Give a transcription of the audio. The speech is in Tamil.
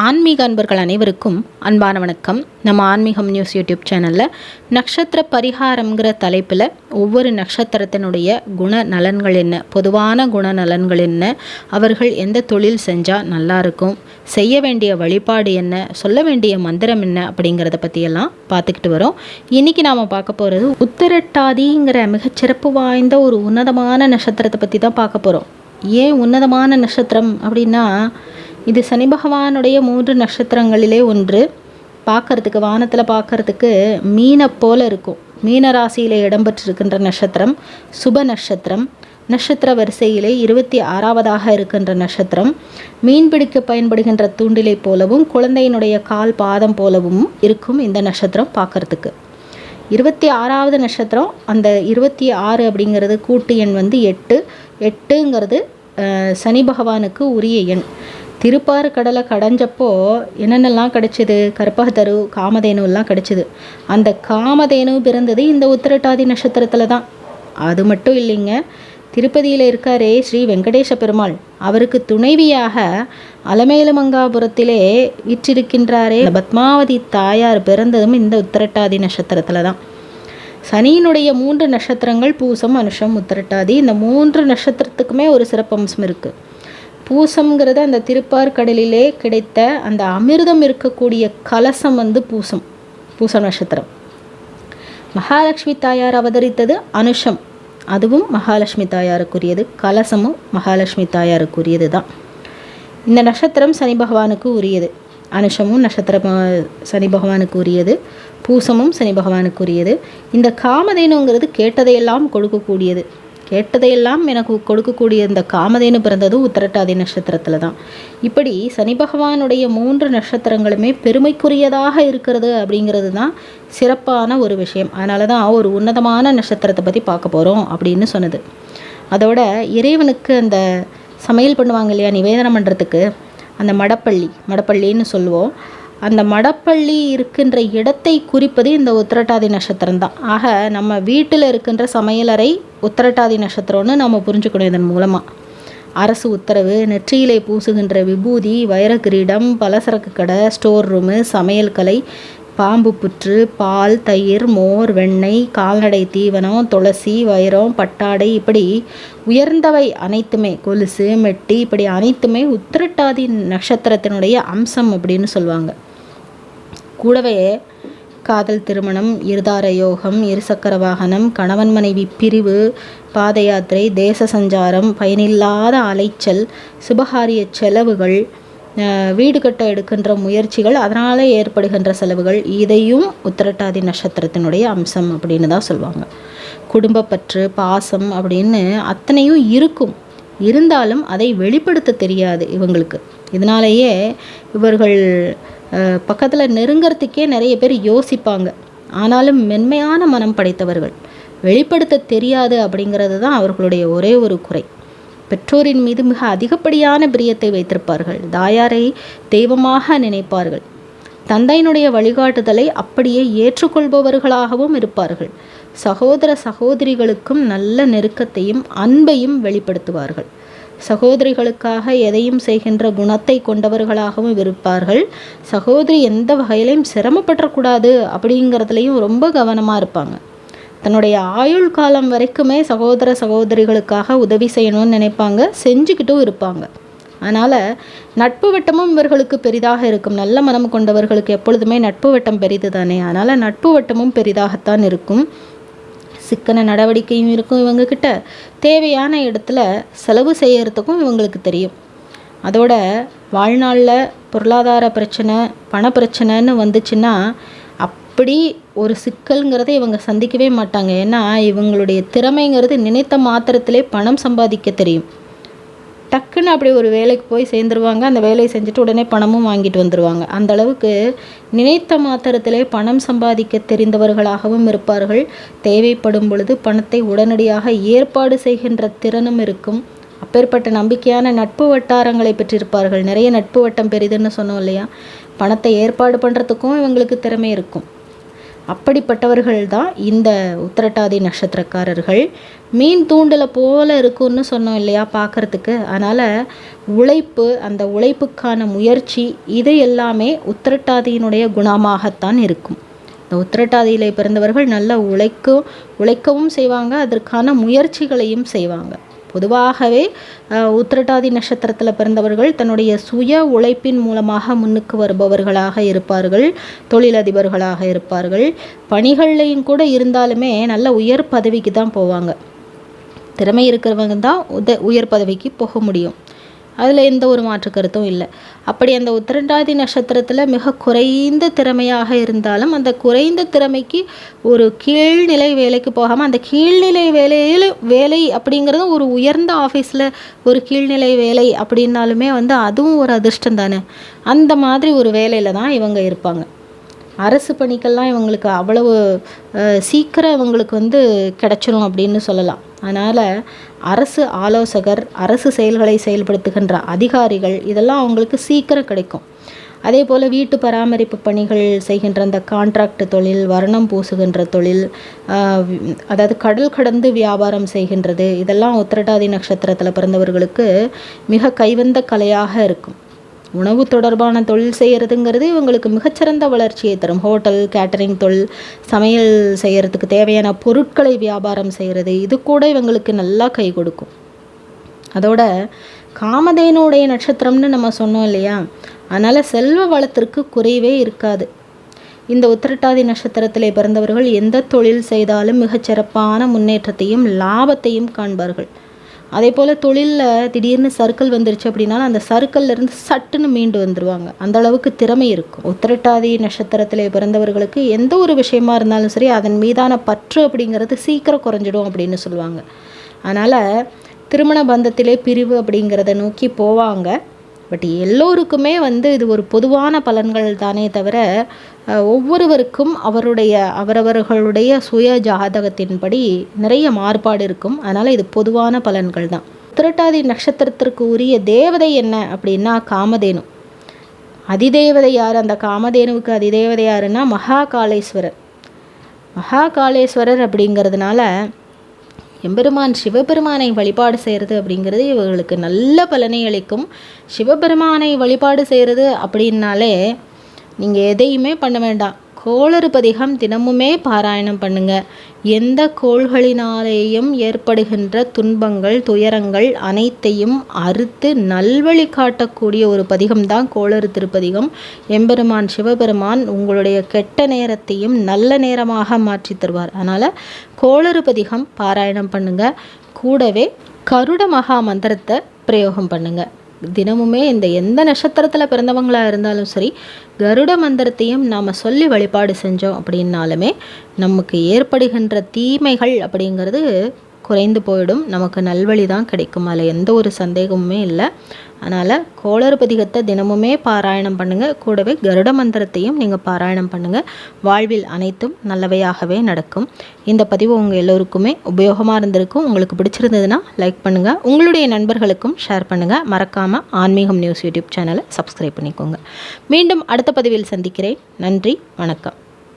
ஆன்மீக அன்பர்கள் அனைவருக்கும் அன்பான வணக்கம். நம்ம ஆன்மீகம் நியூஸ் யூடியூப் சேனலில் நட்சத்திர பரிகாரம்ங்கிற தலைப்பில் ஒவ்வொரு நட்சத்திரத்தினுடைய குண நலன்கள் என்ன பொதுவான குண நலன்கள் என்ன அவர்கள் எந்த தொழில் செஞ்சால் நல்லாயிருக்கும் செய்ய வேண்டிய வழிபாடு என்ன சொல்ல வேண்டிய மந்திரம் என்ன அப்படிங்கிறத பற்றியெல்லாம் பார்த்துக்கிட்டு வரோம். இன்றைக்கி நாம் பார்க்க போகிறது உத்திரட்டாதிங்கிற மிகச்சிறப்பு வாய்ந்த ஒரு உன்னதமான நட்சத்திரத்தை பற்றி தான் பார்க்க போகிறோம் ஏன் உன்னதமான நட்சத்திரம் அப்படின்னா இது சனி பகவானுடைய மூன்று நட்சத்திரங்களிலே ஒன்று. பார்க்கறதுக்கு வானத்தில் பார்க்கறதுக்கு மீனை போல இருக்கும். மீன ராசியில் இடம்பெற்றிருக்கின்ற நட்சத்திரம் சுப நட்சத்திரம். நட்சத்திர வரிசையிலே இருபத்தி ஆறாவதாக இருக்கின்ற நட்சத்திரம். மீன் பிடிக்க பயன்படுகின்ற தூண்டிலை போலவும் குழந்தையினுடைய கால் பாதம் போலவும் இருக்கும் இந்த நட்சத்திரம் பார்க்கறதுக்கு. இருபத்தி ஆறாவது நட்சத்திரம் அந்த இருபத்தி ஆறு அப்படிங்கிறது கூட்டு எண் வந்து எட்டு. எட்டுங்கிறது சனி பகவானுக்கு உரிய எண். திருப்பாறு கடலை கடைஞ்சப்போ என்னென்னலாம் கிடைச்சிது? கற்பகதரு காமதேனுலாம் கிடைச்சிது. அந்த காமதேனு பிறந்தது இந்த உத்திரட்டாதி நட்சத்திரத்தில் தான் அது மட்டும் இல்லைங்க. திருப்பதியில் இருக்காரே ஸ்ரீ வெங்கடேச பெருமாள். அவருக்கு துணைவியாக அலமேலுமங்காபுரத்திலே விற்றிருக்கின்றாரே பத்மாவதி தாயார் பிறந்ததும் இந்த உத்திரட்டாதி நட்சத்திரத்தில் தான் சனியினுடைய மூன்று நட்சத்திரங்கள் பூசம் அனுஷம் உத்திரட்டாதி. இந்த மூன்று நட்சத்திரத்துக்குமே ஒரு சிறப்பம்சம் இருக்குது பூசம்ங்கிறது அந்த திருப்பார் கடலிலே கிடைத்த அந்த அமிர்தம் இருக்கக்கூடிய கலசம் வந்து பூசம் பூசம் நட்சத்திரம். மகாலட்சுமி தாயார் அவதரித்தது அனுஷம். அதுவும் மகாலட்சுமி தாயாருக்குரியது கலசமும் மகாலட்சுமி தாயாருக்குரியது தான் இந்த நட்சத்திரம் சனி பகவானுக்கு உரியது. அனுஷமும் நட்சத்திரம் சனி பகவானுக்கு உரியது பூசமும் சனி பகவானுக்கு உரியது. இந்த காமதேனுங்கிறது கேட்டதையெல்லாம் கொடுக்கக்கூடியது. கேட்டதையெல்லாம் எனக்கு கொடுக்கக்கூடிய இந்த காமதேனு பிறந்தது உத்திரட்டாதி நட்சத்திரத்தில் தான். இப்படி சனி பகவானுடைய மூன்று நட்சத்திரங்களுமே பெருமைக்குரியதாக இருக்கிறது அப்படிங்கிறது தான் சிறப்பான ஒரு விஷயம். அதனால தான் ஒரு உன்னதமான நட்சத்திரத்தை பற்றி பார்க்க போகிறோம் அப்படின்னு சொன்னது. அதோட இறைவனுக்கு அந்த சமையல் பண்ணுவாங்க இல்லையா நிவேதனம் பண்ணுறதுக்கு அந்த மடப்பள்ளி மடப்பள்ளின்னு சொல்லுவோம். அந்த மடப்பள்ளி இருக்கின்ற இடத்தை குறிப்பது இந்த உத்திரட்டாதி நட்சத்திரம் தான். ஆக நம்ம வீட்டில் இருக்கின்ற சமையலறை உத்திரட்டாதி நட்சத்திரம்னு நம்ம புரிஞ்சுக்கணும் இதன் மூலமாக அரசு உத்தரவு நெற்றியிலை பூசுகின்ற விபூதி வைரக்கிரீடம் பலசரக்கு கடை ஸ்டோர் ரூமு சமையல் கலை பாம்பு புற்று பால் தயிர் மோர் வெண்ணெய் கால்நடை தீவனம் துளசி வைரம் பட்டாடை இப்படி உயர்ந்தவை அனைத்துமே கொலுசு மெட்டி இப்படி அனைத்துமே உத்திரட்டாதி நட்சத்திரத்தினுடைய அம்சம் அப்படின்னு சொல்லுவாங்க. கூடவே காதல் திருமணம் இருதார யோகம் இருசக்கர வாகனம் கணவன் மனைவி பிரிவு பாத யாத்திரை தேச சஞ்சாரம் பயனில்லாத அலைச்சல் சுபகாரிய செலவுகள் வீடு கட்ட எடுக்கின்ற முயற்சிகள் அதனால் ஏற்படுகின்ற செலவுகள் இதையும் உத்திரட்டாதி நட்சத்திரத்தினுடைய அம்சம் அப்படின்னு தான் சொல்லுவாங்க. குடும்பப்பற்று பாசம் அப்படின்னு அத்தனையும் இருக்கும். இருந்தாலும் அதை வெளிப்படுத்த தெரியாது இவங்களுக்கு. இதனாலேயே இவர்கள் பக்கத்தில் நெருங்கிறதுக்கே நிறைய பேர் யோசிப்பாங்க. ஆனாலும் மென்மையான மனம் படைத்தவர்கள் வெளிப்படுத்த தெரியாது அப்படிங்கிறது தான் அவர்களுடைய ஒரே ஒரு குறை. பெற்றோரின் மீது மிக அதிகப்படியான பிரியத்தை வைத்திருப்பார்கள். தாயாரை தெய்வமாக நினைப்பார்கள். தந்தையினுடைய வழிகாட்டுதலை அப்படியே ஏற்றுக்கொள்பவர்களாகவும் இருப்பார்கள். சகோதர சகோதரிகளுக்கும் நல்ல நெருக்கத்தையும் அன்பையும் வெளிப்படுத்துவார்கள். சகோதரிகளுக்காக எதையும் செய்கின்ற குணத்தை கொண்டவர்களாகவும் இருப்பார்கள். சகோதரி எந்த வகையிலையும் சிரமப்பட்டக்கூடாது அப்படிங்கிறதுலையும் ரொம்ப கவனமாக இருப்பாங்க. தன்னுடைய ஆயுள் காலம் வரைக்குமே சகோதர சகோதரிகளுக்காக உதவி செய்யணும்னு நினைப்பாங்க செஞ்சுக்கிட்டும் இருப்பாங்க. அதனால் நட்பு வட்டமும் இவர்களுக்கு பெரிதாக இருக்கும். நல்ல மனம் கொண்டவர்களுக்கு எப்பொழுதுமே நட்பு வட்டம் பெரிது தானே அதனால் நட்பு வட்டமும் பெரிதாகத்தான் இருக்கும். சிக்கன நடவடிக்கையும் இருக்கும் இவங்கக்கிட்ட தேவையான இடத்துல செலவு செய்கிறதுக்கும் இவங்களுக்கு தெரியும். அதோட வாழ்நாளில் பொருளாதார பிரச்சனை பண பிரச்சனைன்னு வந்துச்சுன்னா அப்படி ஒரு சிக்கல்ங்கிறத இவங்க சந்திக்கவே மாட்டாங்க. ஏன்னா இவங்களுடைய திறமைங்கிறது நினைத்த மாத்திரத்திலே பணம் சம்பாதிக்க தெரியும். டக்குன்னு அப்படி ஒரு வேலைக்கு போய் சேர்ந்துருவாங்க. அந்த வேலையை செஞ்சுட்டு உடனே பணமும் வாங்கிட்டு வந்துடுவாங்க அந்த அளவுக்கு நினைத்த மாத்திரத்திலே பணம் சம்பாதிக்க தெரிந்தவர்களாகவும் இருப்பார்கள். தேவைப்படும் பொழுது பணத்தை உடனடியாக ஏற்பாடு செய்கின்ற திறனும் இருக்கும். அப்பேற்பட்ட நம்பிக்கையான நட்பு வட்டாரங்களை பெற்றிருப்பார்கள். நிறைய நட்பு வட்டம் பெரிதுன்னு சொன்னோம் இல்லையா? பணத்தை ஏற்பாடு பண்ணுறதுக்கும் இவங்களுக்கு திறமை இருக்கும். அப்படிப்பட்டவர்கள் தான் இந்த உத்திரட்டாதி நட்சத்திரக்காரர்கள். மீன் தூண்டில் போல இருக்கும்னு சொன்னோம் இல்லையா பார்க்குறதுக்கு. அதனால் உழைப்பு அந்த உழைப்புக்கான முயற்சி இது எல்லாமே உத்திரட்டாதியினுடைய குணமாகத்தான் இருக்கும். இந்த உத்திரட்டாதியில் பிறந்தவர்கள் நல்லா உழைக்கும் உழைக்கவும் செய்வாங்க அதற்கான முயற்சிகளையும் செய்வாங்க. பொதுவாகவே உத்திரட்டாதி நட்சத்திரத்தில் பிறந்தவர்கள் தன்னுடைய சுய உழைப்பின் மூலமாக முன்னுக்கு வருபவர்களாக இருப்பார்கள் தொழிலதிபர்களாக இருப்பார்கள். பணிகள்லையும் கூட இருந்தாலுமே நல்ல உயர் பதவிக்கு தான் போவாங்க. திறமை இருக்கிறவங்க தான் உத உயர் பதவிக்கு போக முடியும். அதில் எந்த ஒரு மாற்று கருத்தும் இல்லை. அப்படி அந்த உத்திரண்டாதி நட்சத்திரத்தில் மிக குறைந்த திறமையாக இருந்தாலும் அந்த குறைந்த திறமைக்கு ஒரு கீழ்நிலை வேலைக்கு போகாமல் அந்த கீழ்நிலை வேலையில் வேலை அப்படிங்கிறது ஒரு உயர்ந்த ஆஃபீஸில் ஒரு கீழ்நிலை வேலை அப்படின்னாலுமே வந்து அதுவும் ஒரு அதிர்ஷ்டம் தானே. அந்த மாதிரி ஒரு வேலையில் தான் இவங்க இருப்பாங்க. அரசு பணிக்கெல்லாம் இவங்களுக்கு அவ்வளவு சீக்கிரம் இவங்களுக்கு வந்து கிடச்சிரும் அப்படின்னு சொல்லலாம். அதனால் அரசு ஆலோசகர் அரசு செயல்களை செயல்படுத்துகின்ற அதிகாரிகள் இதெல்லாம் அவங்களுக்கு சீக்கிரம் கிடைக்கும். அதே போல் வீட்டு பராமரிப்பு பணிகள் செய்கின்ற அந்த கான்ட்ராக்ட் தொழில் வர்ணம் பூசுகின்ற தொழில் அதாவது கடல் கடந்து வியாபாரம் செய்கின்றது இதெல்லாம் உத்திரட்டாதி நட்சத்திரத்தில் பிறந்தவர்களுக்கு மிக கைவந்த கலையாக இருக்கும். உணவு தொடர்பான தொழில் செய்கிறதுங்கிறது இவங்களுக்கு மிகச்சிறந்த வளர்ச்சியை தரும். ஹோட்டல் கேட்டரிங் தொழில் சமையல் செய்கிறதுக்கு தேவையான பொருட்களை வியாபாரம் செய்கிறது இது கூட இவங்களுக்கு நல்லா கை கொடுக்கும். அதோட காமதேனுடைய நட்சத்திரம்னு நம்ம சொன்னோம் இல்லையா? அதனால் செல்வ வளத்திற்கு குறைவே இருக்காது. இந்த உத்திரட்டாதி நட்சத்திரத்தில் பிறந்தவர்கள் எந்த தொழில் செய்தாலும் மிகச்சிறப்பான முன்னேற்றத்தையும் லாபத்தையும் காண்பார்கள். அதே போல் தொழிலில் திடீர்னு சர்க்கிள் வந்துருச்சு அப்படின்னாலும் அந்த சர்க்கிள்லேருந்து சட்டுன்னு மீண்டு வந்துடுவாங்க அந்த அளவுக்கு திறமை இருக்கும். உத்திரட்டாதி நட்சத்திரத்தில் பிறந்தவர்களுக்கு எந்த ஒரு விஷயமா இருந்தாலும் சரி அதன் மீதான பற்று அப்படிங்கிறது சீக்கிரம் குறைஞ்சிடும் அப்படின்னு சொல்லுவாங்க. அதனால் திருமண பந்தத்திலே பிரிவு அப்படிங்கிறத நோக்கி போவாங்க. பட் எல்லோருக்குமே வந்து இது ஒரு பொதுவான பலன்கள் தானே தவிர ஒவ்வொருவருக்கும் அவருடைய அவரவர்களுடைய சுய ஜாதகத்தின்படி நிறைய மாறுபாடு இருக்கும். அதனால் இது பொதுவான பலன்கள் தான். திரட்டாதி நட்சத்திரத்திற்கு உரிய தேவதை என்ன அப்படின்னா காமதேனு. அதிதேவதை யார்? அந்த காமதேனுவுக்கு அதிதேவதை யாருன்னா மகா காளேஸ்வரர் அப்படிங்கிறதுனால எம்பெருமான் சிவபெருமானை வழிபாடு செய்கிறது அப்படிங்கிறது இவர்களுக்கு நல்ல பலனை அளிக்கும். சிவபெருமானை வழிபாடு செய்கிறது அப்படின்னாலே நீங்கள் எதையுமே பண்ண வேண்டாம். கோளறு பதிகம் தினமுமே பாராயணம் பண்ணுங்க. எந்த கோள்களினாலேயும் ஏற்படுகின்ற துன்பங்கள் துயரங்கள் அனைத்தையும் அறுத்து நல்வழி காட்டக்கூடிய ஒரு பதிகம்தான் கோளறு திருப்பதிகம். எம்பெருமான் சிவபெருமான் உங்களுடைய கெட்ட நேரத்தையும் நல்ல நேரமாக மாற்றி தருவார். அதனால் கோளறு பதிகம் பாராயணம் பண்ணுங்க. கூடவே கருட மகா மந்திரத்தை பிரயோகம் பண்ணுங்கள் தினமுமே இந்த எந்த நட்சத்திரத்தில் பிறந்தவங்களாக இருந்தாலும் சரி கருட மந்திரத்தையும் நாம் சொல்லி வழிபாடு செஞ்சோம் அப்படின்னாலுமே நமக்கு ஏற்படுகின்ற தீமைகள் அப்படிங்கிறது குறைந்து போயிடும். நமக்கு நல்வழி தான் கிடைக்கும். அதில் எந்த ஒரு சந்தேகமுமே இல்லை. அதனால் கோளறு பதிகத்தை தினமுமே பாராயணம் பண்ணுங்கள் கூடவே கருட மந்திரத்தையும் நீங்கள் பாராயணம் பண்ணுங்கள் வாழ்வில் அனைத்தும் நல்லவையாகவே நடக்கும். இந்த பதிவு உங்கள் எல்லோருக்குமே உபயோகமாக இருந்திருக்கும். உங்களுக்கு பிடிச்சிருந்ததுன்னா லைக் பண்ணுங்கள் உங்களுடைய நண்பர்களுக்கும் ஷேர் பண்ணுங்கள் மறக்காமல் ஆன்மீகம் நியூஸ் யூடியூப் சேனலை சப்ஸ்கிரைப் பண்ணிக்கோங்க. மீண்டும் அடுத்த பதிவில் சந்திக்கிறேன். நன்றி வணக்கம்.